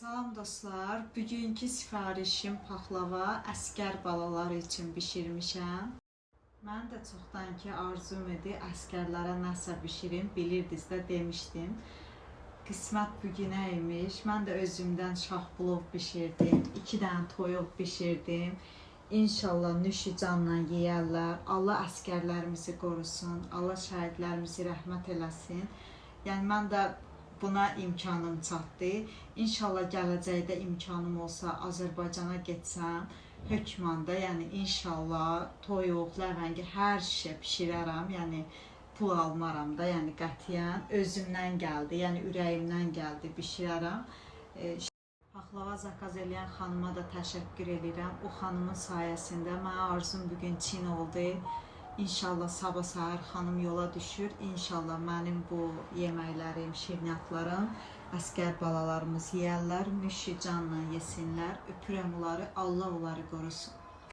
Salam dostlar. Bugünkü sifarişim paxlava əskər balaları üçün bişirmişəm. Mən də çoxdan ki arzum idi əskərlərə nəsə bişirim. Bilirdiniz də demişdim. Qismət bu günə imiş. Mən də özümdən şah plov bişirdim. 2 dənə toyuq bişirdim. İnşallah nüşü canla yeyərlər. Allah əskərlərimizi qorusun. Allah şəhidlərimizi rəhmət eləsin. Yəni mən də buna imkanım çatdı. İnşallah gələcəkdə imkanım olsa Azərbaycana getsəm, hökmanda, yəni inşallah toyuq, ləvəngi hər şey bişirərəm. Yəni pul almaram da, yəni qətiyyən özümdən gəldi, yəni ürəyimdən gəldi, bişirərəm. E, Paxlava zakaz eləyən xanıma da təşəkkür edirəm. O xanımın sayəsində mənim arzum bu gün Çin oldu. İnşallah sabah səhər xanım yola düşür. İnşallah mənim bu yeməklərim, şirniyyatlarım əskər balalarımız yeyərlər, müşi canla yesinlər. Öpürəm onları. Allah onları qorusun.